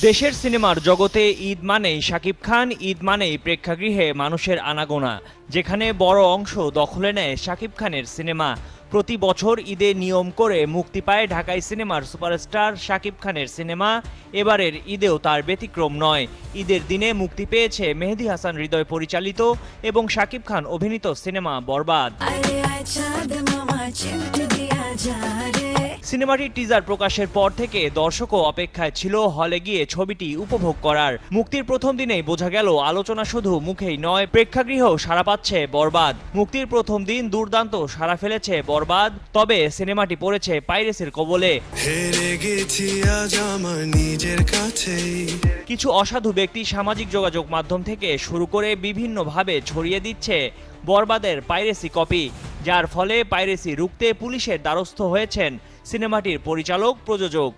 দেশের সিনেমার জগতে ঈদ মানেই শাকিব খান, ঈদ মানেই প্রেক্ষাগৃহে মানুষের আনাগোনা, যেখানে বড় অংশ দখলে নেয় শাকিব খানের সিনেমা। প্রতি বছর ঈদে নিয়ম করে মুক্তি পায় ঢাকাই সিনেমার সুপারস্টার শাকিব খানের সিনেমা। এবারের ঈদেও তার ব্যতিক্রম নয়। ঈদের দিনে মুক্তি পেয়েছে মেহেদি হাসান হৃদয় পরিচালিত এবং শাকিব খান অভিনীত সিনেমা বরবাদ। রে সিনেমাটির টিজার প্রকাশের পর থেকে দর্শকও অপেক্ষায় ছিল হলে গিয়ে ছবিটি উপভোগ করার। মুক্তির প্রথম দিনেই বোঝা গেল আলোচনা শুধু মুখেই নয় প্রেক্ষাগৃহ সাড়া পাচ্ছে বরবাদ। মুক্তির প্রথম দিন দুর্দান্ত সাড়া ফেলেছে বরবাদ তবে সিনেমাটি পড়েছে পাইরেসের কবলে। হেরে গেছি আজ আমার নিজের কাছেই। কিছু অসাধু ব্যক্তি সামাজিক যোগাযোগ মাধ্যম থেকে শুরু করে বিভিন্নভাবে ছড়িয়ে দিচ্ছে বরবাদের পাইরেসি কপি যার ফলে পাইরেসি রুখতে পুলিশের দ্বারস্থ হয়েছেন সিনেমাটির পরিচালক, প্রযোজক।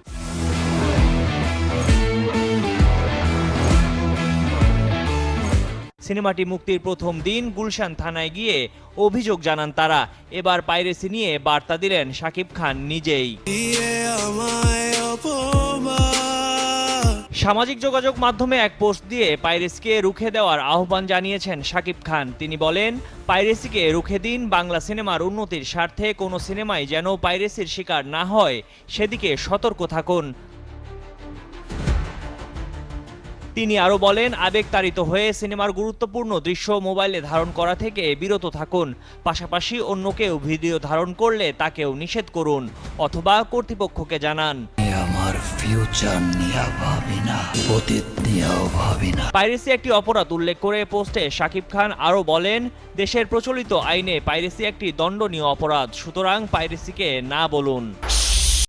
সিনেমাটি মুক্তির প্রথম দিন গুলশান থানায় গিয়ে অভিযোগ জানান তারা। এবার পাইরেসি নিয়ে বার্তা দিলেন শাকিব খান নিজেই। সামাজিক যোগাযোগ মাধ্যমে এক পোস্ট দিয়ে পাইরেসিকে রুখে দেওয়ার আহ্বান জানিয়েছেন শাকিব খান। তিনি বলেন, পাইরেসিকে রুখে দিন, বাংলা সিনেমার উন্নতির স্বার্থে কোনো সিনেমাই যেন পাইরেসির শিকার না হয়, সেদিকে সতর্ক থাকুন। তিনি আরও বলেন, আবেগতাড়িত হয়ে সিনেমার গুরুত্বপূর্ণ দৃশ্য মোবাইলে ধারণ করা থেকে বিরত থাকুন। পাশাপাশি অন্য কেউ ভিডিও ধারণ করলে তাকেও নিষেধ করুন, অথবা কর্তৃপক্ষকে জানান। আমার ফিউচার নিয়ে ভাবি না অতীত নিয়েও ভাবি না। পাইরেসি একটি অপরাধ উল্লেখ করে পোস্টে শাকিব খান আরও বলেন, দেশের প্রচলিত আইনে পাইরেসি একটি দণ্ডনীয় অপরাধ, সুতরাং পাইরেসিকে না বলুন।